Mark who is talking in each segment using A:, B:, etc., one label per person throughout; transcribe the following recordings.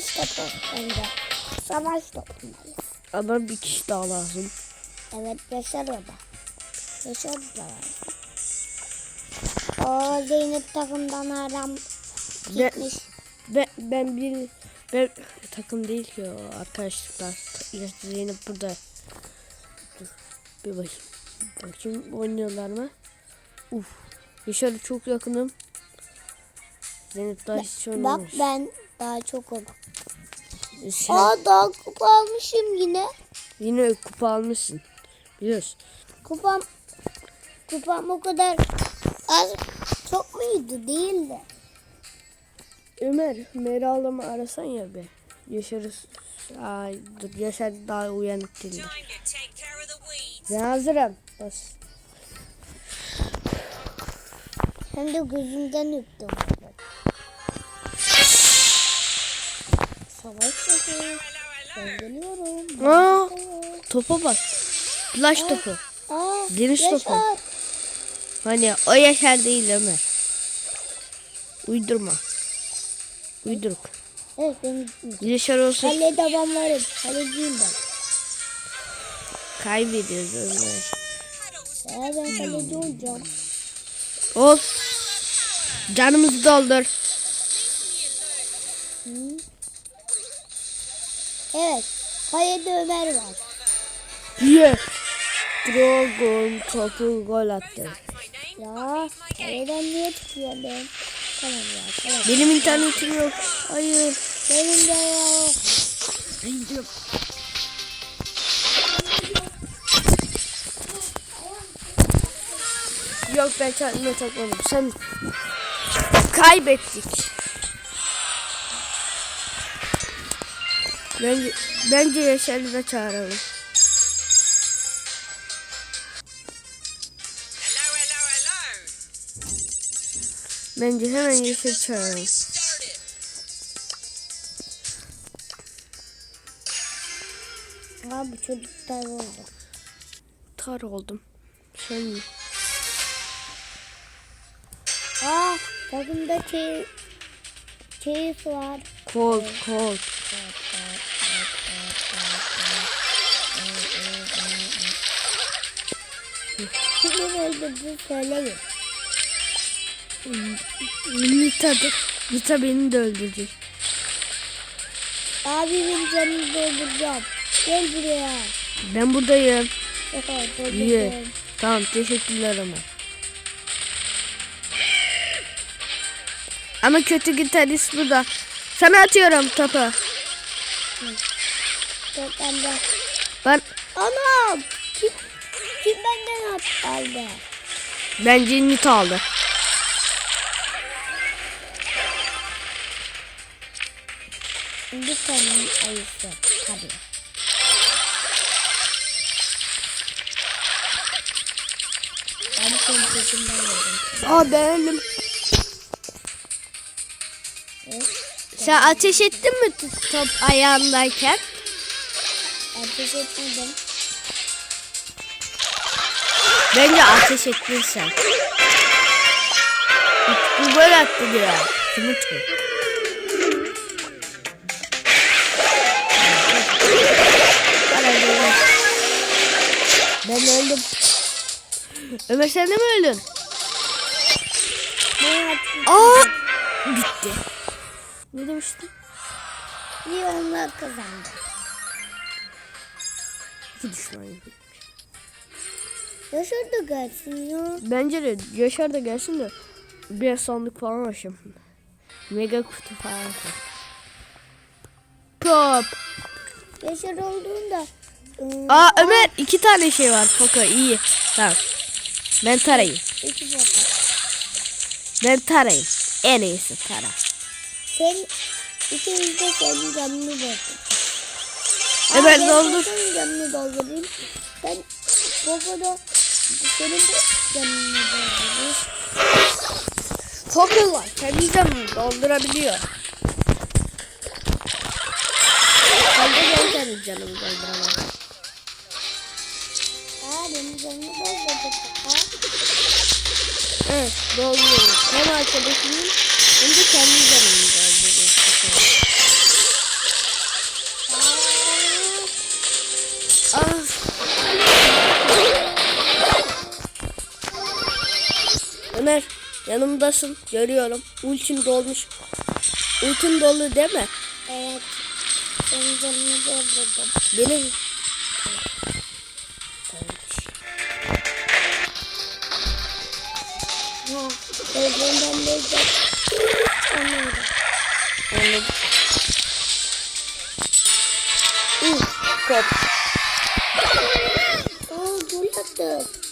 A: savaş topu bence. Savaş topundayız.
B: Ama bir kişi daha lazım.
A: Evet Yaşar da. Yaşar da var. O Zeynep takımdan aram
B: Ben,
A: gitmiş.
B: ben, ben bir ben takım değil ki o arkadaşlar. İşte Zeynep burada. Dur bir bakayım. Bakayım oynuyorlar mı? Uf. Yaşar'a çok yakınım. Zeynep daha hiç
A: Bak
B: oynamamış.
A: ben daha çok oldum.
B: Sen
A: Aa daha kupa almışım yine.
B: yine kupa almışsın. Biliyorsun.
A: Kupam kupam o kadar az çok muydu değildi.
B: Ömer, Meral'ımı arasan ya be. Yaşarız. Ay dur Yaşar daha uyanık değil. Ben hazırım. Bas.
A: Hem de gözümden öptüm. Savaş topu. Ben geliyorum.
B: Aa, topa bak. Flash topu.
A: Aa,
B: Deniz
A: Yaşar.
B: topu. Hani o Yaşar değil Ömer. Uydurma. Uyduruk.
A: Evet benim
B: Yaşar olsa
A: kalede ben varım. Kaleciyim ben.
B: kaybediyoruz Ömer.
A: Ya ben kaleci olacağım.
B: Ol. Canımızı doldur.
A: Evet. Kalede Ömer var.
B: Ye. Dragon topu gol attı.
A: Ya kaleden niye çıkıyor ben? Tamam ya tamam.
B: Benim internetim yok. Hayır.
A: Benim de yok.
B: Yok ben kendime takmadım. Sen kaybettik. Bence, bence Yaşar'ı da çağıralım.
C: Hello, hello, hello.
B: Bence hemen Yaşar'ı çağıralım.
A: Aa bu çocuklar oldu.
B: Tar oldum. Sen mi?
A: Aa takımda şey keyif var.
B: Kol, kol.
A: Kimin öldürdü söyleyin.
B: Nita'dır. Nita beni de öldürecek.
A: Abimin canını dolduracağım. Gel buraya.
B: Ben buradayım.
A: Evet,
B: İyi. Tamam teşekkürler ama. Ama kötü gitarist bu da. Sana atıyorum topu.
A: Ben Anam! Kim, benden aldı?
B: bence Nita aldı.
A: Şimdi senin ayısı. Tabii. Ben senin sesinden yedim.
B: Aa beğendim. Sen ateş ettin mi top ayağındayken?
A: Ateş etmedim.
B: Bence ateş ettin sen. Bu gol attı diyor. Kimi tut? Ben öldüm. Ömer sen de mi öldün? Aa! Bitti. Ne demiştin?
A: Niye onlar kazandı?
B: İki düşman.
A: Yaşar da gelsin ya.
B: Bence de Yaşar da gelsin de bir sandık falan açayım. Mega kutu falan açayım. Top.
A: Yaşar olduğunda ıı,
B: Aa Ömer iki tane şey var. Poco iyi. Tamam. Ben tarayayım.
A: iki foto.
B: Ben tarayayım. En iyisi tara.
A: Sen ikimiz de senin canını.
B: Evet,
A: ben
B: doldur.
A: Senin canını doldurayım. Sen Poco'da senin de canını doldurur.
B: Var. Kendince mi doldurabiliyor? Ben de canımı dolduramam.
A: Aa benim canımı doldurduk. Ha?
B: Evet dolduruyorum. Hem arkadaşımın hem de kendi canımı yanımdasın. Görüyorum. Ultin dolmuş. Ultin dolu değil mi?
A: Evet. Senin canını doldurdum.
B: Benim.
A: Gözünden de Anladım.
B: Anladım. Uh, kop.
A: Oo gol attı.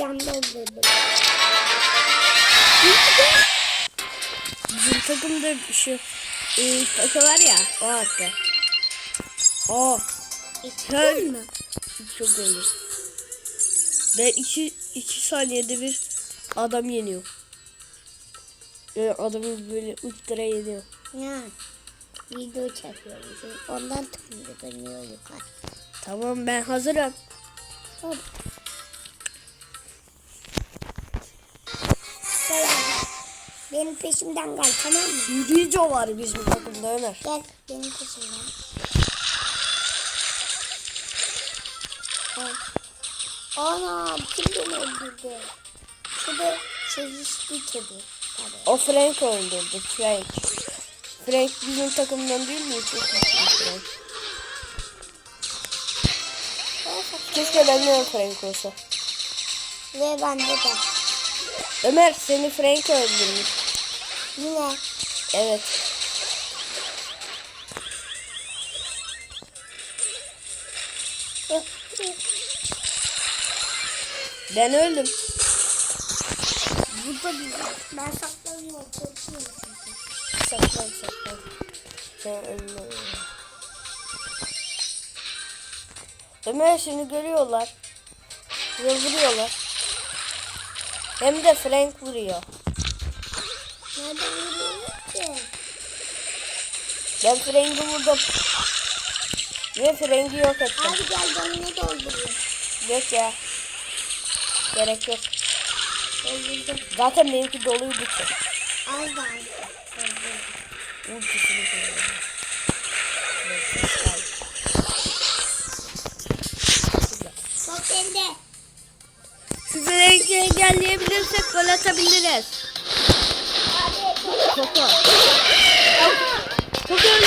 A: Can doldurdum.
B: Bizim takımda şu e, takı var ya o attı. O.
A: Mi?
B: çok iyi. Ve iki, iki saniyede bir adam yeniyor. Yani adamı böyle ultra yeniyor.
A: Ya. Video çekiyoruz. Ondan yukarı.
B: Tamam ben hazırım.
A: Hop. Benim peşimden gel tamam mı?
B: Rico var bizim takımda Ömer.
A: Gel benim peşimden. Ana kim beni öldürdü? Şurada çizişli kedi. Tabii.
B: O Frank öldürdü. Frank. Frank bizim takımdan değil mi? Çok iyi Frank. Keşke benden Frank olsa.
A: Ve bende de.
B: Ömer seni Frank öldürmüş.
A: Yine.
B: Evet. Ben öldüm.
A: Burada bir Ben saklanıyorum. Korkuyorum çünkü.
B: Saklan saklan. Sen ölme. Ömer seni görüyorlar. Ve vuruyorlar. Hem de Frank vuruyor.
A: Nereden vuruyorlar ki?
B: Ben Frank'i vurdum. Ve Frank'i yok ettim.
A: Abi gel canını dolduruyor.
B: Yok ya. Gerek yok.
A: Doldurdum.
B: Zaten benimki doluydu ki.
A: Az da az. Doldurdum.
B: Ultisini
A: bende.
B: Şu Frank'i engelleyebilirsek gol atabiliriz. Koko. Koko öldü.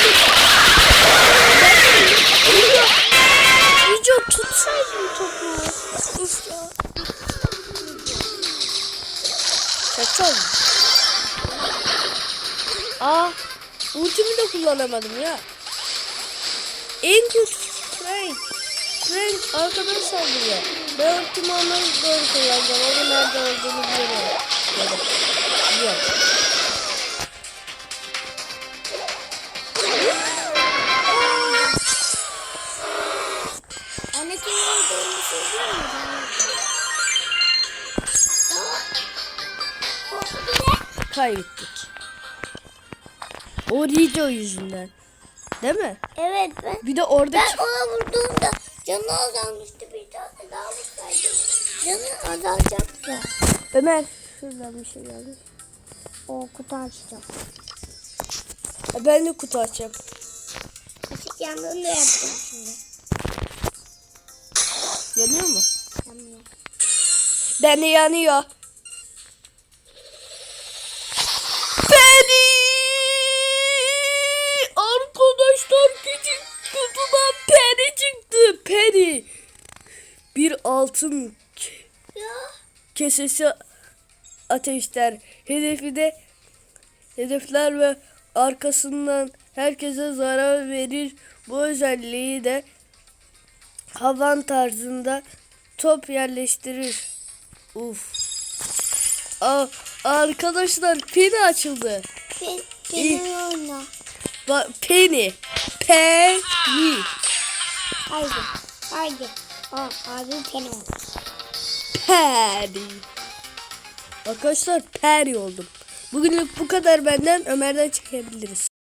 B: Yüce tutsaydın topu. Uf ya. Kaçalım. Aa, ultimi de kullanamadım ya. En kötü Frank. Frank arkadan saldırıyor. Ben ultimi ona doğru kullanacağım. Onun nerede olduğunu biliyorum. Biliyorum. Biliyorum. Kaybettik. O Rico yüzünden. Değil mi?
A: Evet ben.
B: Bir de orada
A: Ben ona vurduğumda canı azalmıştı bir tane daha vursaydım. Canı azalacaktı.
B: Ömer şuradan bir şey geldi.
A: O kutu açacağım.
B: E, Ben de kutu açacağım.
A: Açık yandığını da yapacağım şimdi.
B: Yanıyor mu?
A: Yanmıyor.
B: Ben de yanıyor. Altın kesesi ateşler. Hedefi de hedefler ve arkasından herkese zarar verir. Bu özelliği de havan tarzında top yerleştirir. Uf. Aa, arkadaşlar peni açıldı.
A: Benim oyna.
B: Ba peni. Penny.
A: Haydi. Haydi. Aa, abi ol.
B: Penny. Arkadaşlar peri oldum. Bugünlük bu kadar benden Ömer'den çekebiliriz.